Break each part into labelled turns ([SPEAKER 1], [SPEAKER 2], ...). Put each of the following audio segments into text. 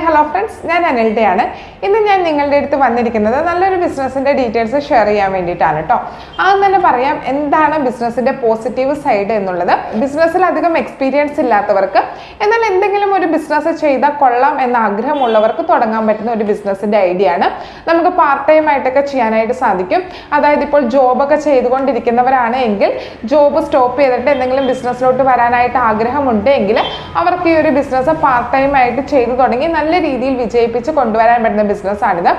[SPEAKER 1] Hi hello friends ഞാൻ അനിൽഡയാണ്. ഇന്ന് ഞാൻ നിങ്ങളുടെ അടുത്ത് വന്നിരിക്കുന്നത് നല്ലൊരു ബിസിനസ്സിന്റെ ഡീറ്റെയിൽസ് ഷെയർ ചെയ്യാൻ വേണ്ടിയിട്ടാണ് കേട്ടോ ആദ്യം തന്നെ പറയാം എന്താണ് ബിസിനസ്സിന്റെ പോസിറ്റീവ് സൈഡ് എന്നുള്ളത്. ബിസിനസ്സിൽ അധികം എക്സ്പീരിയൻസ് ഇല്ലാത്തവർക്ക് എന്നാൽ എന്തെങ്കിലും ഒരു ബിസിനസ് ചെയ്താൽ കൊള്ളാം എന്ന ആഗ്രഹമുള്ളവർക്ക് തുടങ്ങാൻ പറ്റുന്ന ഒരു ബിസിനസ്സിന്റെ ഐഡിയ ആണ്. നമുക്ക് പാർട്ട് ടൈം ആയിട്ടൊക്കെ ചെയ്യാനായിട്ട് സാധിക്കും. അതായത് ഇപ്പോൾ ജോബൊക്കെ ചെയ്തുകൊണ്ടിരിക്കുന്നവരാണ് എങ്കിൽ ജോബ് സ്റ്റോപ്പ് ചെയ്തിട്ട് എന്തെങ്കിലും ബിസിനസ്സിലോട്ട് വരാനായിട്ട് ആഗ്രഹമുണ്ട് എങ്കിൽ അവർക്ക് ഈ ഒരു ബിസിനസ് പാർട്ട് ടൈം ആയിട്ട് ചെയ്തു തുടങ്ങി നല്ല രീതിയിൽ വിജയിപ്പിച്ച് കൊണ്ടുവരാൻ പറ്റുന്ന ബിസിനസ്സാണിത്.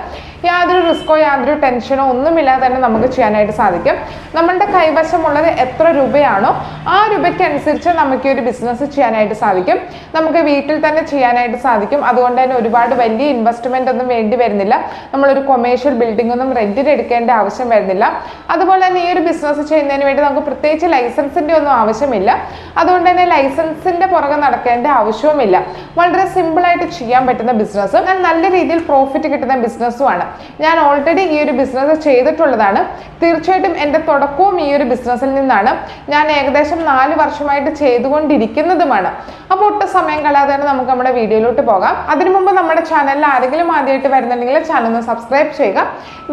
[SPEAKER 1] യാതൊരു റിസ്കോ യാതൊരു ടെൻഷനോ ഒന്നുമില്ലാതെ തന്നെ നമുക്ക് ചെയ്യാനായിട്ട് സാധിക്കും. നമ്മളുടെ കൈവശമുള്ളത് എത്ര രൂപയാണോ ആ രൂപയ്ക്കനുസരിച്ച് നമുക്ക് ഈ ഒരു ബിസിനസ് ചെയ്യാനായിട്ട് സാധിക്കും. നമുക്ക് വീട്ടിൽ തന്നെ ചെയ്യാനായിട്ട് സാധിക്കും. അതുകൊണ്ട് തന്നെ ഒരുപാട് വലിയ ഇൻവെസ്റ്റ്മെന്റ് ഒന്നും വേണ്ടി വരുന്നില്ല. നമ്മളൊരു കൊമേഴ്ഷ്യൽ ബിൽഡിംഗ് ഒന്നും റെന്റിന് എടുക്കേണ്ട ആവശ്യം വരുന്നില്ല. അതുപോലെ തന്നെ ഈ ഒരു ബിസിനസ് ചെയ്യുന്നതിന് വേണ്ടി നമുക്ക് പ്രത്യേകിച്ച് ലൈസൻസിന്റെ ഒന്നും ആവശ്യമില്ല. അതുകൊണ്ട് തന്നെ ലൈസൻസിന്റെ പുറകെ നടക്കേണ്ട ആവശ്യവുമില്ല. വളരെ സിമ്പിൾ ആയിട്ട് ചെയ്യാൻ പറ്റുന്ന ബിസിനസ്സും അത് നല്ല രീതിയിൽ പ്രോഫിറ്റ് കിട്ടുന്ന ബിസിനസ്സുമാണ് ഞാൻ ഓൾറെഡി ഈ ഒരു ബിസിനസ് ചെയ്തിട്ടുള്ളതാണ്. തീർച്ചയായിട്ടും എന്റെ തുടക്കവും ഈ ഒരു ബിസിനസ്സിൽ നിന്നാണ്. ഞാൻ ഏകദേശം നാല് വർഷമായിട്ട് ചെയ്തുകൊണ്ടിരിക്കുന്നതുമാണ്. അപ്പോൾ ഒട്ടും സമയം കളയാതെ തന്നെ നമുക്ക് നമ്മുടെ വീഡിയോയിലോട്ട് പോകാം. അതിനു മുമ്പ് നമ്മുടെ ചാനലിൽ ആരെങ്കിലും ആദ്യമായിട്ട് വരുന്നുണ്ടെങ്കിൽ ചാനൽ ഒന്ന് സബ്സ്ക്രൈബ് ചെയ്യുക.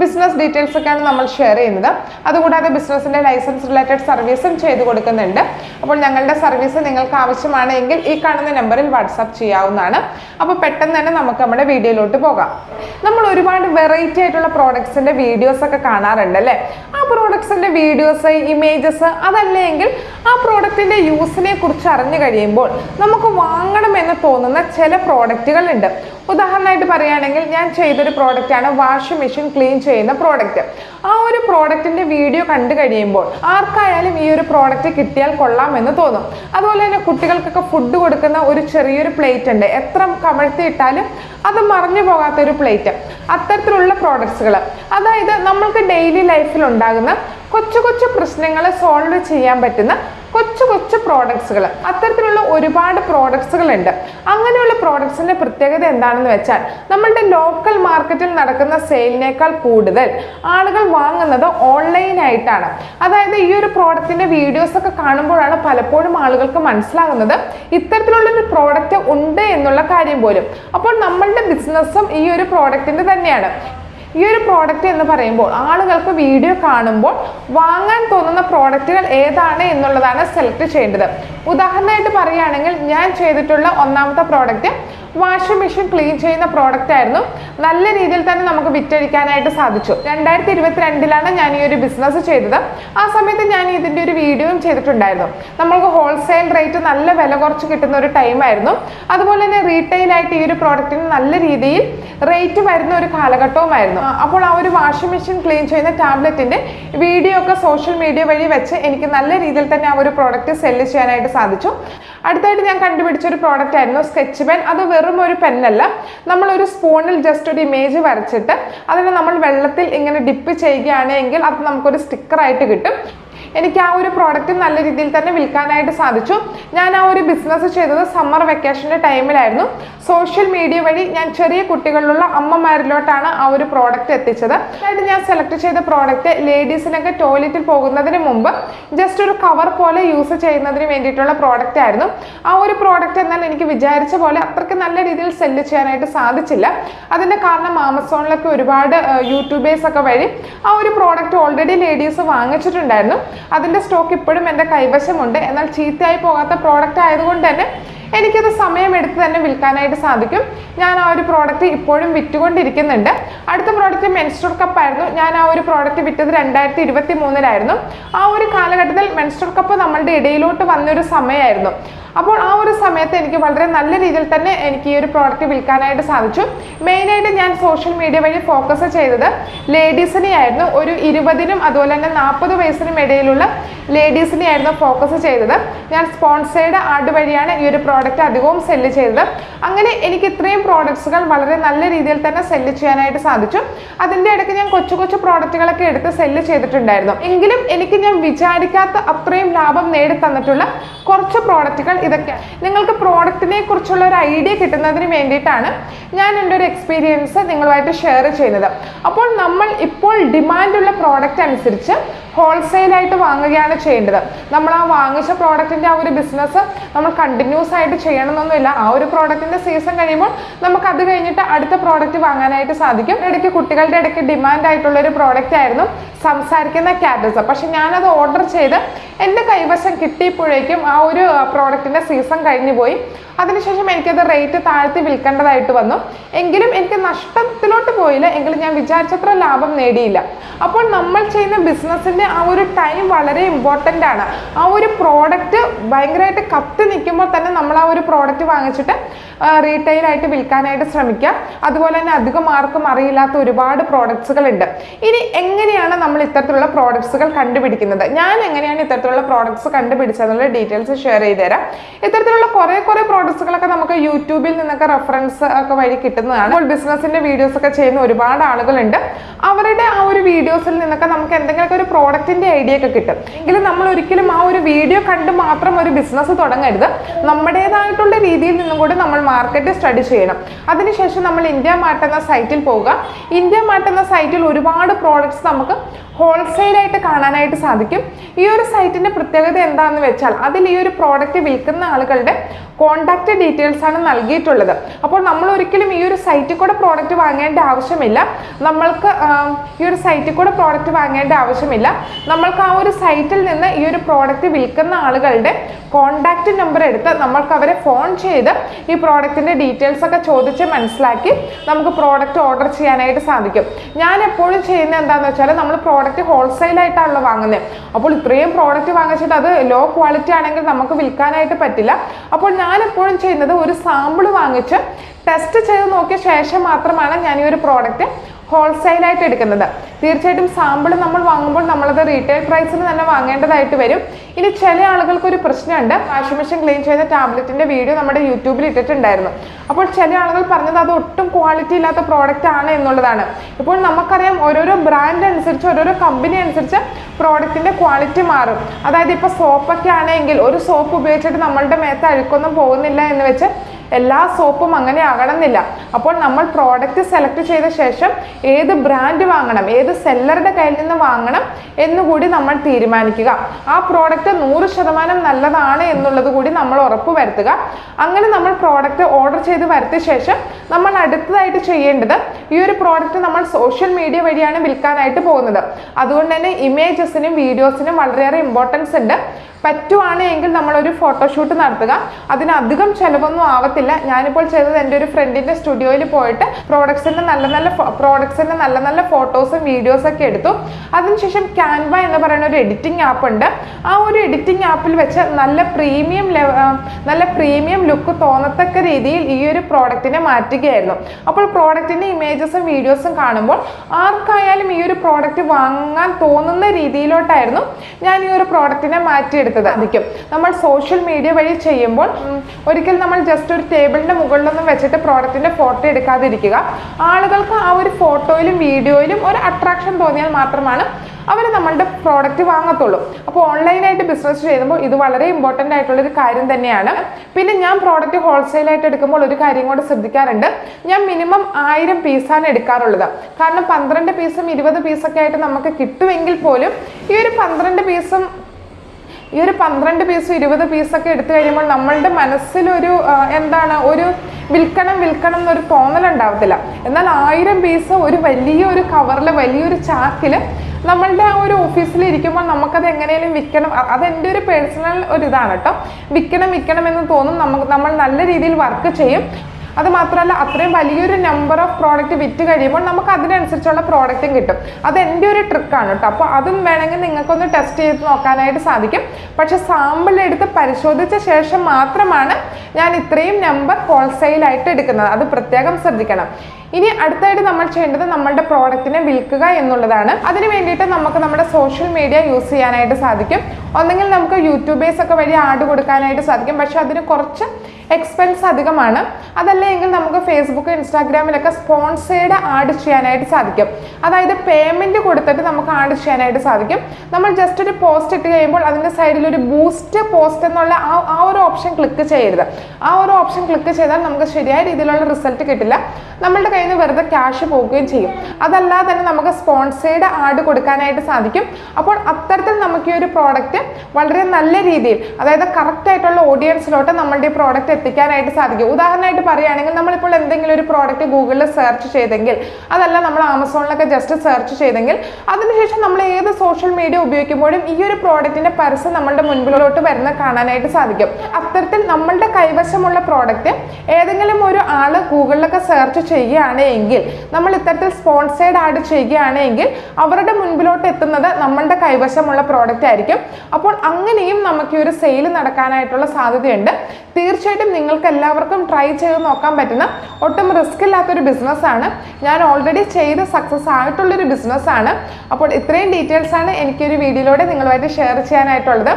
[SPEAKER 1] ബിസിനസ് ഡീറ്റെയിൽസ് ഒക്കെയാണ് നമ്മൾ ഷെയർ ചെയ്യുന്നത്. അതുകൂടാതെ ബിസിനസ്സിന്റെ ലൈസൻസ് റിലേറ്റഡ് സർവീസും ചെയ്തു കൊടുക്കുന്നുണ്ട്. അപ്പോൾ ഞങ്ങളുടെ സർവീസ് നിങ്ങൾക്ക് ആവശ്യമാണെങ്കിൽ ഈ കാണുന്ന നമ്പറിൽ വാട്സാപ്പ് ചെയ്യാവുന്നതാണ്. അപ്പോൾ പെട്ടെന്ന് തന്നെ നമുക്ക് നമ്മുടെ വീഡിയോയിലോട്ട് പോകാം. നമ്മൾ ഒരുപാട് വെറൈറ്റി ആയിട്ടുള്ള പ്രോഡക്ട്സിന്റെ വീഡിയോസ് ഒക്കെ കാണാറുണ്ട് അല്ലേ? ആ പ്രോഡക്ട്സിന്റെ വീഡിയോസ് ഇമേജസ് അതല്ലെങ്കിൽ ആ പ്രോഡക്റ്റിന്റെ യൂസിനെ കുറിച്ച് അറിഞ്ഞു കഴിയുമ്പോൾ നമുക്ക് വാങ്ങണമെന്ന് തോന്നുന്ന ചില പ്രോഡക്റ്റുകൾ ഉണ്ട്. ഉദാഹരണമായിട്ട് പറയുകയാണെങ്കിൽ ഞാൻ ചെയ്തൊരു പ്രോഡക്റ്റാണ് വാഷിംഗ് മെഷീൻ ക്ലീൻ ചെയ്യുന്ന പ്രോഡക്റ്റ് ആ ഒരു പ്രോഡക്റ്റിന്റെ വീഡിയോ കണ്ടു കഴിയുമ്പോൾ ആർക്കായാലും ഈ ഒരു പ്രോഡക്റ്റ് കിട്ടിയാൽ കൊള്ളാമെന്ന് തോന്നും. അതുപോലെ തന്നെ കുട്ടികൾക്കൊക്കെ ഫുഡ് കൊടുക്കുന്ന ഒരു ചെറിയൊരു പ്ലേറ്റ് ഉണ്ട്. എത്ര കമഴ്ത്തി ഇട്ടാലും അത് മറിഞ്ഞു പോകാത്ത ഒരു പ്ലേറ്റ് അത്തരത്തിലുള്ള പ്രോഡക്ട്സുകൾ അതായത് നമ്മൾക്ക് ഡെയിലി ലൈഫിൽ ഉണ്ടാകുന്ന കൊച്ചു കൊച്ചു പ്രശ്നങ്ങൾ സോൾവ് ചെയ്യാൻ പറ്റുന്ന കൊച്ചു കൊച്ചു പ്രോഡക്ട്സുകൾ അത്തരത്തിലുള്ള ഒരുപാട് പ്രോഡക്ട്സുകൾ ഉണ്ട് അങ്ങനെയുള്ള പ്രോഡക്ട്സിന്റെ പ്രത്യേകത എന്താണെന്ന് വെച്ചാൽ നമ്മളുടെ ലോക്കൽ മാർക്കറ്റിൽ നടക്കുന്ന സെയിലിനേക്കാൾ കൂടുതൽ ആളുകൾ വാങ്ങുന്നത് ഓൺലൈനായിട്ടാണ് അതായത് ഈ ഒരു പ്രോഡക്റ്റിന്റെ വീഡിയോസ് ഒക്കെ കാണുമ്പോഴാണ് പലപ്പോഴും ആളുകൾക്ക് മനസ്സിലാകുന്നത് ഇത്തരത്തിലുള്ള ഒരു പ്രോഡക്റ്റ് ഉണ്ട് എന്നുള്ള കാര്യം പോലും. അപ്പോൾ നമ്മളുടെ ബിസിനസ്സും ഈ ഒരു പ്രോഡക്റ്റിന്റെ തന്നെയാണ്. ഈ ഒരു പ്രോഡക്റ്റ് എന്ന് പറയുമ്പോൾ ആളുകൾക്ക് വീഡിയോ കാണുമ്പോൾ വാങ്ങാൻ തോന്നുന്ന പ്രോഡക്റ്റുകൾ ഏതാണ് എന്നുള്ളതാണ് സെലക്ട് ചെയ്യേണ്ടത്. ഉദാഹരണമായിട്ട് പറയുകയാണെങ്കിൽ ഞാൻ ചെയ്തിട്ടുള്ള ഒന്നാമത്തെ പ്രോഡക്റ്റ് വാഷിംഗ് മെഷീൻ ക്ലീൻ ചെയ്യുന്ന പ്രോഡക്റ്റ് ആയിരുന്നു. നല്ല രീതിയിൽ തന്നെ നമുക്ക് വിറ്റഴിക്കാനായിട്ട് സാധിച്ചു. രണ്ടായിരത്തി ഇരുപത്തിരണ്ടിലാണ് ഞാൻ ഈ ഒരു ബിസിനസ് ചെയ്തത്. ആ സമയത്ത് ഞാൻ ഇതിന്റെ ഒരു വീഡിയോയും ചെയ്തിട്ടുണ്ടായിരുന്നു. നമ്മൾക്ക് ഹോൾസെയിൽ റേറ്റ് നല്ല വില കുറച്ച് കിട്ടുന്ന ഒരു ടൈമായിരുന്നു അതുപോലെ തന്നെ റീറ്റെയിലായിട്ട് ഈ ഒരു പ്രോഡക്റ്റിന് നല്ല രീതിയിൽ റേറ്റ് വരുന്ന ഒരു കാലഘട്ടവുമായിരുന്നു. അപ്പോൾ ആ ഒരു വാഷിംഗ് മെഷീൻ ക്ലീൻ ചെയ്യുന്ന ടാബ്ലറ്റിന്റെ വീഡിയോ ഒക്കെ സോഷ്യൽ മീഡിയ വഴി വെച്ച് എനിക്ക് നല്ല രീതിയിൽ തന്നെ ആ ഒരു പ്രോഡക്റ്റ് സെല്ല് ചെയ്യാനായിട്ട് സാധിച്ചു. അടുത്തായിട്ട് ഞാൻ കണ്ടുപിടിച്ച ഒരു പ്രോഡക്റ്റ് ആയിരുന്നു സ്കെച്ച് പെൻ. അത് വെറും ഒരു പെന്നല്ല നമ്മളൊരു സ്പൂണിൽ ജസ്റ്റ് ഒരു ഇമേജ് വരച്ചിട്ട് അതിനെ നമ്മൾ വെള്ളത്തിൽ ഇങ്ങനെ ഡിപ്പ് ചെയ്യുകയാണെങ്കിൽ അത് നമുക്കൊരു സ്റ്റിക്കറായിട്ട് കിട്ടും. എനിക്ക് ആ ഒരു പ്രോഡക്റ്റ് നല്ല രീതിയിൽ തന്നെ വിൽക്കാനായിട്ട് സാധിച്ചു. ഞാൻ ആ ഒരു ബിസിനസ് ചെയ്തത് സമ്മർ വെക്കേഷന്റെ ടൈമിലായിരുന്നു സോഷ്യൽ മീഡിയ വഴി ഞാൻ ചെറിയ കുട്ടികളിലുള്ള അമ്മമാരിലോട്ടാണ് ആ ഒരു പ്രോഡക്റ്റ് എത്തിച്ചത്. അതായത് ഞാൻ സെലക്ട് ചെയ്ത പ്രോഡക്റ്റ് ലേഡീസിനൊക്കെ ടോയ്ലറ്റിൽ പോകുന്നതിന് മുമ്പ് ജസ്റ്റ് ഒരു കവർ പോലെ യൂസ് ചെയ്യുന്നതിന് വേണ്ടിയിട്ടുള്ള പ്രോഡക്റ്റ് ആയിരുന്നു. ആ ഒരു പ്രോഡക്റ്റ് എന്നാൽ എനിക്ക് വിചാരിച്ച പോലെ അത്രയ്ക്ക് നല്ല രീതിയിൽ സെല്ല് ചെയ്യാനായിട്ട് സാധിച്ചില്ല. അതിന്റെ കാരണം ആമസോണിലൊക്കെ ഒരുപാട് യൂട്യൂബേഴ്സ് ഒക്കെ വഴി ആ ഒരു പ്രോഡക്റ്റ് ഓൾറെഡി ലേഡീസ് വാങ്ങിച്ചിട്ടുണ്ടായിരുന്നു. അതിന്റെ സ്റ്റോക്ക് ഇപ്പോഴും എന്റെ കൈവശമുണ്ട്. എന്നാൽ ചീത്തയായി പോകാത്ത പ്രോഡക്റ്റ് ആയതുകൊണ്ട് തന്നെ എനിക്കത് സമയമെടുത്ത് തന്നെ വിൽക്കാനായിട്ട് സാധിക്കും. ഞാൻ ആ ഒരു പ്രോഡക്റ്റ് ഇപ്പോഴും വിറ്റുകൊണ്ടിരിക്കുന്നുണ്ട്. അടുത്ത പ്രോഡക്റ്റ് മെൻസ്ട്രോൾ കപ്പായിരുന്നു ഞാൻ ആ ഒരു പ്രോഡക്റ്റ് വിറ്റത് രണ്ടായിരത്തി ഇരുപത്തി മൂന്നിലായിരുന്നു ആ ഒരു കാലഘട്ടത്തിൽ മെൻസ്ട്രോൾ കപ്പ് നമ്മളുടെ ഇടയിലോട്ട് വന്നൊരു സമയമായിരുന്നു. അപ്പോൾ ആ ഒരു സമയത്ത് എനിക്ക് വളരെ നല്ല രീതിയിൽ തന്നെ എനിക്ക് ഈ ഒരു പ്രോഡക്റ്റ് വിൽക്കാനായിട്ട് സാധിച്ചു. മെയിനായിട്ട് ഞാൻ സോഷ്യൽ മീഡിയ വഴി ഫോക്കസ് ചെയ്തത് ലേഡീസിനെ ആയിരുന്നു. ഒരു ഇരുപതിനും അതുപോലെ തന്നെ നാൽപ്പത് വയസ്സിനും ഇടയിലുള്ള ലേഡീസിനെ ആയിരുന്നു ഫോക്കസ് ചെയ്തത്. ഞാൻ സ്പോൺസേഡ് ആഡ് വഴിയാണ് ഈ ഒരു അധികവും സെല്ല് ചെയ്തത്. അങ്ങനെ എനിക്ക് ഇത്രയും പ്രോഡക്ട്സുകൾ വളരെ നല്ല രീതിയിൽ തന്നെ സെല്ല് ചെയ്യാനായിട്ട് സാധിച്ചു. അതിന്റെ ഇടയ്ക്ക് ഞാൻ കൊച്ചു കൊച്ചു പ്രോഡക്റ്റുകളൊക്കെ എടുത്ത് സെല്ല് ചെയ്തിട്ടുണ്ടായിരുന്നു. എങ്കിലും എനിക്ക് ഞാൻ വിചാരിക്കാത്ത അത്രയും ലാഭം നേടി തന്നിട്ടുള്ള കുറച്ച് പ്രോഡക്റ്റുകൾ ഇതൊക്കെയാണ് നിങ്ങൾക്ക് പ്രോഡക്റ്റിനെ കുറിച്ചുള്ള ഒരു ഐഡിയ കിട്ടുന്നതിന് വേണ്ടിയിട്ടാണ് ഞാൻ എന്റെ ഒരു എക്സ്പീരിയൻസ് നിങ്ങളുമായിട്ട് ഷെയർ ചെയ്യുന്നത്. അപ്പോൾ നമ്മൾ ഇപ്പോൾ ഡിമാൻഡുള്ള പ്രോഡക്റ്റ് അനുസരിച്ച് ഹോൾസെയിലായിട്ട് വാങ്ങുകയാണ് ചെയ്യേണ്ടത്. നമ്മൾ ആ വാങ്ങിച്ച പ്രോഡക്റ്റിന്റെ ആ ഒരു ബിസിനസ് നമ്മൾ കണ്ടിന്യൂസ് ആയിട്ട് ചെയ്യണമെന്നൊന്നുമില്ല. ആ ഒരു പ്രോഡക്റ്റിന്റെ സീസൺ കഴിയുമ്പോൾ നമുക്ക് അത് കഴിഞ്ഞിട്ട് അടുത്ത പ്രോഡക്റ്റ് വാങ്ങാനായിട്ട് സാധിക്കും. ഇടയ്ക്ക് കുട്ടികളുടെ ഇടയ്ക്ക് ഡിമാൻഡ് ആയിട്ടുള്ള ഒരു പ്രോഡക്റ്റ് ആയിരുന്നു സംസാരിക്കുന്ന കാറ്റസ് പക്ഷെ ഞാനത് ഓർഡർ ചെയ്ത് എന്റെ കൈവശം കിട്ടിയപ്പോഴേക്കും ആ ഒരു പ്രോഡക്റ്റിന്റെ സീസൺ കഴിഞ്ഞു പോയി അതിനുശേഷം എനിക്കത് റേറ്റ് താഴ്ത്തി വിൽക്കേണ്ടതായിട്ട് വന്നു. എങ്കിലും എനിക്ക് നഷ്ടത്തിലോട്ട് പോയില്ല. എങ്കിലും ഞാൻ വിചാരിച്ചത്ര ലാഭം നേടിയില്ല. അപ്പോൾ നമ്മൾ ചെയ്യുന്ന ബിസിനസ്സിന്റെ ആ ഒരു ടൈം വളരെ ഇമ്പോർട്ടന്റ് ആണ്. ആ ഒരു പ്രോഡക്റ്റ് ഭയങ്കരമായിട്ട് കത്തി നിൽക്കുമ്പോൾ തന്നെ നമ്മൾ ആ ഒരു പ്രോഡക്റ്റ് വാങ്ങിച്ചിട്ട് റീറ്റെയിലായിട്ട് വിൽക്കാനായിട്ട് ശ്രമിക്കുക. അതുപോലെ തന്നെ അധികം ആർക്കും അറിയില്ലാത്ത ഒരുപാട് പ്രോഡക്ട്സുകൾ ഉണ്ട് ഇനി എങ്ങനെയാണ് നമ്മൾ ഇത്തരത്തിലുള്ള പ്രോഡക്ട്സുകൾ കണ്ടുപിടിക്കുന്നത്? ഞാൻ എങ്ങനെയാണ് ഇത്തരത്തിലുള്ള പ്രോഡക്ട്സ് കണ്ടുപിടിച്ചതെന്നുള്ള ഡീറ്റെയിൽസ് ഷെയർ ചെയ്ത് തരാം ഇത്തരത്തിലുള്ള കുറേ കുറേ പ്രോഡക്ട്സുകളൊക്കെ നമുക്ക് യൂട്യൂബിൽ നിന്നൊക്കെ റെഫറൻസ് ഒക്കെ വഴി കിട്ടുന്നതാണ്. ഇപ്പോൾ ബിസിനസിന്റെ വീഡിയോസ് ഒക്കെ ചെയ്യുന്ന ഒരുപാട് ആളുകളുണ്ട്. അവരുടെ ആ ഒരു വീഡിയോസിൽ നിന്നൊക്കെ നമുക്ക് എന്തെങ്കിലുമൊക്കെ ഒരു പ്രോഡക്റ്റിന്റെ ഐഡിയ ഒക്കെ കിട്ടും. എങ്കിലും നമ്മൾ ഒരിക്കലും ആ ഒരു വീഡിയോ കണ്ട് മാത്രം ഒരു ബിസിനസ് തുടങ്ങരുത്. നമ്മുടേതായിട്ടുള്ള രീതിയിൽ നിന്നും കൂടി നമ്മൾ മാർക്കറ്റ് സ്റ്റഡി ചെയ്യണം. അതിനുശേഷം നമ്മൾ ഇന്ത്യ മാർട്ട് എന്ന സൈറ്റിൽ പോവുക. ഇന്ത്യ മാർട്ട് എന്ന സൈറ്റിൽ ഒരുപാട് പ്രോഡക്ട്സ് നമുക്ക് ഹോൾസെയിലായിട്ട് കാണാനായിട്ട് സാധിക്കും. ഈ ഒരു സൈറ്റിന്റെ പ്രത്യേകത എന്താണെന്ന് വെച്ചാൽ അതിൽ ഈ ഒരു പ്രോഡക്റ്റ് വിൽക്കുന്ന ആളുകളുടെ കോൺടാക്റ്റ് ഡീറ്റെയിൽസ് ആണ് നൽകിയിട്ടുള്ളത്. അപ്പോൾ നമ്മൾ ഒരിക്കലും ഈ ഒരു സൈറ്റിൽ കൂടെ പ്രോഡക്റ്റ് വാങ്ങേണ്ട ആവശ്യമില്ല. നമ്മൾക്ക് ഈ ഒരു സൈറ്റിൽ കൂടെ പ്രോഡക്റ്റ് വാങ്ങേണ്ട ആവശ്യമില്ല. നമ്മൾക്ക് ആ ഒരു സൈറ്റിൽ നിന്ന് ഈ ഒരു പ്രോഡക്റ്റ് വിൽക്കുന്ന ആളുകളുടെ കോൺടാക്റ്റ് നമ്പർ എടുത്ത് നമ്മൾക്ക് അവരെ ഫോൺ ചെയ്ത് ഈ പ്രോഡക്റ്റിന്റെ ഡീറ്റെയിൽസ് ഒക്കെ ചോദിച്ച് മനസ്സിലാക്കി നമുക്ക് പ്രോഡക്റ്റ് ഓർഡർ ചെയ്യാനായിട്ട് സാധിക്കും. ഞാൻ എപ്പോഴും ചെയ്യുന്നത് എന്താണെന്ന് വെച്ചാൽ നമ്മൾ പ്രോഡക്റ്റ് ഹോൾസെയിലായിട്ടാണല്ലോ വാങ്ങുന്നത് അപ്പോൾ ഇത്രയും പ്രോഡക്റ്റ് വാങ്ങിച്ചിട്ട് അത് ലോ ക്വാളിറ്റി ആണെങ്കിൽ നമുക്ക് വിൽക്കാനായിട്ട് പറ്റില്ല. അപ്പോൾ ഞാൻ എപ്പോഴും ചെയ്യുന്നത് ഒരു സാമ്പിൾ വാങ്ങിച്ച് ടെസ്റ്റ് ചെയ്ത് നോക്കിയ ശേഷം മാത്രമാണ് ഞാൻ ഈ ഒരു പ്രോഡക്റ്റ് ഹോൾസെയിൽ ആയിട്ട് എടുക്കുന്നത്. തീർച്ചയായിട്ടും സാമ്പിൾ നമ്മൾ വാങ്ങുമ്പോൾ നമ്മളത് റീറ്റെയിൽ പ്രൈസിന് തന്നെ വാങ്ങേണ്ടതായിട്ട് വരും. ഇനി ചില ആളുകൾക്ക് ഒരു പ്രശ്നമുണ്ട്. വാഷിംഗ് മെഷീൻ ക്ലീൻ ചെയ്ത ടാബ്ലറ്റിന്റെ വീഡിയോ നമ്മുടെ യൂട്യൂബിൽ ഇട്ടിട്ടുണ്ടായിരുന്നു. അപ്പോൾ ചില ആളുകൾ പറഞ്ഞത് അത് ഒട്ടും ക്വാളിറ്റി ഇല്ലാത്ത പ്രോഡക്റ്റ് ആണ് എന്നുള്ളതാണ്. ഇപ്പോൾ നമുക്കറിയാം ഓരോരോ ബ്രാൻഡ് അനുസരിച്ച് ഓരോരോ കമ്പനി അനുസരിച്ച് പ്രോഡക്റ്റിന്റെ ക്വാളിറ്റി മാറും. അതായത് ഇപ്പോൾ സോപ്പൊക്കെ ആണെങ്കിൽ ഒരു സോപ്പ് ഉപയോഗിച്ചിട്ട് നമ്മളുടെ മേത്ത് അഴുക്കൊന്നും പോകുന്നില്ല എന്ന് വെച്ച് എല്ലാ സോപ്പും അങ്ങനെ ആകണമെന്നില്ല. അപ്പോൾ നമ്മൾ പ്രോഡക്റ്റ് സെലക്ട് ചെയ്ത ശേഷം ഏത് ബ്രാൻഡ് വാങ്ങണം ഏത് സെല്ലറുടെ കയ്യിൽ നിന്ന് വാങ്ങണം എന്നുകൂടി നമ്മൾ തീരുമാനിക്കുക. ആ പ്രോഡക്റ്റ് നൂറ് ശതമാനം നല്ലതാണ് എന്നുള്ളത് കൂടി നമ്മൾ ഉറപ്പ് വരുത്തുക. അങ്ങനെ നമ്മൾ പ്രോഡക്റ്റ് ഓർഡർ ചെയ്ത് വരുത്തിയ ശേഷം നമ്മൾ അടുത്തതായിട്ട് ചെയ്യേണ്ടത് ഈ ഒരു പ്രോഡക്റ്റ് നമ്മൾ സോഷ്യൽ മീഡിയ വഴിയാണ് വിൽക്കാനായിട്ട് പോകുന്നത്. അതുകൊണ്ട് തന്നെ ഇമേജസിനും വീഡിയോസിനും വളരെയേറെ ഇമ്പോർട്ടൻസ് ഉണ്ട്. പറ്റുവാണെങ്കിൽ നമ്മളൊരു ഫോട്ടോഷൂട്ട് നടത്തുക. അതിനധികം ചിലവൊന്നും ആവത്തില്ല. ഞാനിപ്പോൾ ചെയ്തത് എന്റെ ഒരു ഫ്രണ്ടിന്റെ സ്റ്റുഡിയോയിൽ പോയിട്ട് പ്രോഡക്ട്സിന്റെ നല്ല നല്ല പ്രോഡക്ട്സിന്റെ നല്ല നല്ല ഫോട്ടോസും വീഡിയോസും ഒക്കെ എടുത്തു. അതിനുശേഷം ക്യാൻവ എന്ന് പറയുന്ന ഒരു എഡിറ്റിംഗ് ആപ്പ് ഉണ്ട്. ആ ഒരു എഡിറ്റിംഗ് ആപ്പിൽ വെച്ച് നല്ല പ്രീമിയം നല്ല പ്രീമിയം ലുക്ക് തോന്നത്തക്ക രീതിയിൽ ഈ ഒരു പ്രോഡക്റ്റിനെ മാറ്റുകയായിരുന്നു. അപ്പോൾ പ്രോഡക്റ്റിന്റെ ഇമേജസും വീഡിയോസും കാണുമ്പോൾ ആർക്കായാലും ഈ ഒരു പ്രോഡക്റ്റ് വാങ്ങാൻ തോന്നുന്ന രീതിയിലോട്ടായിരുന്നു ഞാൻ ഈ ഒരു പ്രോഡക്റ്റിനെ മാറ്റിയെടുത്തത്. അധികം നമ്മൾ സോഷ്യൽ മീഡിയ വഴി ചെയ്യുമ്പോൾ ഒരിക്കൽ നമ്മൾ ജസ്റ്റ് ഒരു ടേബിളിന്റെ മുകളിലൊന്നും വെച്ചിട്ട് പ്രോഡക്റ്റിന്റെ ഫോട്ടോ എടുക്കാതിരിക്കുക. ആളുകൾക്ക് ആ ഒരു ഫോട്ടോയിലും വീഡിയോയിലും ഒരു അട്രാക്ഷൻ തോന്നിയാൽ മാത്രമാണ് അവർ നമ്മളുടെ പ്രോഡക്റ്റ് വാങ്ങത്തുള്ളൂ. അപ്പോൾ ഓൺലൈനായിട്ട് ബിസിനസ് ചെയ്യുമ്പോൾ ഇത് വളരെ ഇമ്പോർട്ടന്റ് ആയിട്ടുള്ളൊരു കാര്യം തന്നെയാണ്. പിന്നെ ഞാൻ പ്രോഡക്റ്റ് ഹോൾസെയിലായിട്ട് എടുക്കുമ്പോൾ ഒരു കാര്യം കൂടെ ശ്രദ്ധിക്കാറുണ്ട്. ഞാൻ മിനിമം ആയിരം പീസാണ് എടുക്കാറുള്ളത്. കാരണം പന്ത്രണ്ട് പീസും ഇരുപത് പീസൊക്കെ ആയിട്ട് നമുക്ക് കിട്ടുമെങ്കിൽ പോലും ഈ ഒരു പന്ത്രണ്ട് പീസും ഈ ഒരു പന്ത്രണ്ട് പീസും ഇരുപത് പീസൊക്കെ എടുത്തു കഴിയുമ്പോൾ നമ്മളുടെ മനസ്സിലൊരു എന്താണ് ഒരു വിൽക്കണം വിൽക്കണം എന്നൊരു തോന്നലുണ്ടാവത്തില്ല എന്നാൽ ആയിരം പീസ് ഒരു വലിയ ഒരു കവറിൽ വലിയൊരു ചാക്കിൽ നമ്മളുടെ ആ ഒരു ഓഫീസിൽ ഇരിക്കുമ്പോൾ നമുക്കത് എങ്ങനെയും വിൽക്കണം. അതെന്റെ ഒരു പേഴ്സണൽ ഒരു ഇതാണ് കേട്ടോ. വിൽക്കണം വിൽക്കണം എന്ന് തോന്നും നമുക്ക് നമ്മൾ നല്ല രീതിയിൽ വർക്ക് ചെയ്യും. അത് മാത്രമല്ല അത്രയും വലിയൊരു നമ്പർ ഓഫ് പ്രോഡക്റ്റ് വിറ്റ് കഴിയുമ്പോൾ നമുക്ക് അതിനനുസരിച്ചുള്ള പ്രോഡക്റ്റും കിട്ടും. അത് എന്റെ ഒരു ട്രിക്കാണ് കേട്ടോ. അപ്പോൾ അതും വേണമെങ്കിൽ നിങ്ങൾക്കൊന്ന് ടെസ്റ്റ് ചെയ്ത് നോക്കാനായിട്ട് സാധിക്കും. പക്ഷേ സാമ്പിൾ എടുത്ത് പരിശോധിച്ച ശേഷം മാത്രമാണ് ഞാൻ ഇത്രയും നമ്പർ ഹോൾസെയിലായിട്ട് എടുക്കുന്നത്. അത് പ്രത്യേകം ശ്രദ്ധിക്കണം. ഇനി അടുത്തായിട്ട് നമ്മൾ ചെയ്യേണ്ടത് നമ്മളുടെ പ്രോഡക്റ്റിനെ വിൽക്കുക എന്നുള്ളതാണ്. അതിന് വേണ്ടിയിട്ട് നമുക്ക് നമ്മുടെ സോഷ്യൽ മീഡിയ യൂസ് ചെയ്യാനായിട്ട് സാധിക്കും. ഒന്നെങ്കിൽ നമുക്ക് യൂട്യൂബേഴ്സ് ഒക്കെ വഴി ആഡ് കൊടുക്കാനായിട്ട് സാധിക്കും. പക്ഷേ അതിന് കുറച്ച് എക്സ്പെൻസ് അധികമാണ്. അതല്ലെങ്കിൽ നമുക്ക് ഫേസ്ബുക്ക് ഇൻസ്റ്റാഗ്രാമിലൊക്കെ സ്പോൺസേഡ് ആഡ് ചെയ്യാനായിട്ട് സാധിക്കും. അതായത് പേയ്മെന്റ് കൊടുത്തിട്ട് നമുക്ക് ആഡ് ചെയ്യാനായിട്ട് സാധിക്കും. നമ്മൾ ജസ്റ്റ് ഒരു പോസ്റ്റ് ഇട്ട് കഴിയുമ്പോൾ അതിന്റെ സൈഡിൽ ഒരു ബൂസ്റ്റ് പോസ്റ്റ് എന്നുള്ള ആ ആ ഒരു ഓപ്ഷൻ ക്ലിക്ക് ചെയ്യരുത്. ആ ഒരു ഓപ്ഷൻ ക്ലിക്ക് ചെയ്താൽ നമുക്ക് ശരിയായ രീതിയിലുള്ള റിസൾട്ട് കിട്ടില്ല. നമ്മളുടെ കയ്യിൽ നിന്ന് വെറുതെ ക്യാഷ് പോവുകയും ചെയ്യും. അതല്ലാതെ തന്നെ നമുക്ക് സ്പോൺസേഡ് ആഡ് കൊടുക്കാനായിട്ട് സാധിക്കും. അപ്പോൾ അത്തരത്തിൽ നമുക്ക് ഈ ഒരു പ്രോഡക്റ്റ് വളരെ നല്ല രീതിയിൽ അതായത് കറക്റ്റ് ആയിട്ടുള്ള ഓഡിയൻസിലോട്ട് നമ്മളുടെ ഈ പ്രോഡക്റ്റ് എത്തിക്കാനായിട്ട് സാധിക്കും. ഉദാഹരണമായിട്ട് പറയുകയാണെങ്കിൽ നമ്മളിപ്പോൾ എന്തെങ്കിലും ഒരു പ്രോഡക്റ്റ് ഗൂഗിളിൽ സെർച്ച് ചെയ്തെങ്കിൽ അതല്ല നമ്മൾ ആമസോണിലൊക്കെ ജസ്റ്റ് സെർച്ച് ചെയ്തെങ്കിൽ അതിനുശേഷം നമ്മൾ ഏത് സോഷ്യൽ മീഡിയ ഉപയോഗിക്കുമ്പോഴും ഈ ഒരു പ്രോഡക്റ്റിന്റെ പരസ്യം നമ്മളുടെ മുൻപിലോട്ട് വരുന്ന കാണാനായിട്ട് സാധിക്കും. അത്തരത്തിൽ നമ്മളുടെ കൈവശമുള്ള പ്രോഡക്റ്റ് ഏതെങ്കിലും ഒരു ആൾ ഗൂഗിളിലൊക്കെ സെർച്ച് ചെയ്യുകയാണെങ്കിൽ നമ്മൾ ഇത്തരത്തിൽ സ്പോൺസേഡ് ആഡ് ചെയ്യുകയാണെങ്കിൽ അവരുടെ മുൻപിലോട്ട് എത്തുന്നത് നമ്മളുടെ കൈവശമുള്ള പ്രോഡക്റ്റ് ആയിരിക്കും. അപ്പോൾ അങ്ങനെയും നമുക്ക് ഈ ഒരു സെയിൽ നടക്കാനായിട്ടുള്ള സാധ്യതയുണ്ട്. തീർച്ചയായിട്ടും നിങ്ങൾക്ക് എല്ലാവർക്കും ട്രൈ ചെയ്ത് നോക്കാൻ പറ്റുന്ന ഒട്ടും റിസ്ക് ഇല്ലാത്തൊരു ബിസിനസ്സാണ് ഞാൻ ഓൾറെഡി ചെയ്ത് സക്സസ് ആയിട്ടുള്ളൊരു ബിസിനസ്സാണ് അപ്പോൾ ഇത്രയും ഡീറ്റെയിൽസ് ആണ് എനിക്കൊരു വീഡിയോയിലൂടെ നിങ്ങളുമായിട്ട് ഷെയർ ചെയ്യാനായിട്ടുള്ളത്.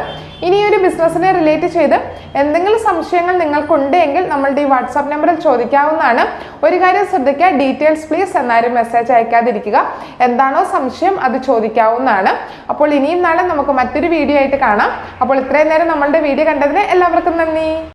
[SPEAKER 1] ഇനി ഒരു ബിസിനസ്സിനെ റിലേറ്റ് ചെയ്ത് എന്തെങ്കിലും സംശയങ്ങൾ നിങ്ങൾക്കുണ്ട് എങ്കിൽ നമ്മളുടെ ഈ വാട്സാപ്പ് നമ്പറിൽ ചോദിക്കാവുന്നതാണ്. ഒരു കാര്യം ശ്രദ്ധിക്കുക ഡീറ്റെയിൽസ് പ്ലീസ് എന്നാരും മെസ്സേജ് അയക്കാതിരിക്കുക. എന്താണോ സംശയം അത് ചോദിക്കാവുന്നതാണ്. അപ്പോൾ ഇനിയും നാളെ നമുക്ക് മറ്റൊരു വീഡിയോ ആയിട്ട് കാണാം. അപ്പോൾ ഇത്രയും നേരം നമ്മളുടെ വീഡിയോ കണ്ടതിന് എല്ലാവർക്കും നന്ദി.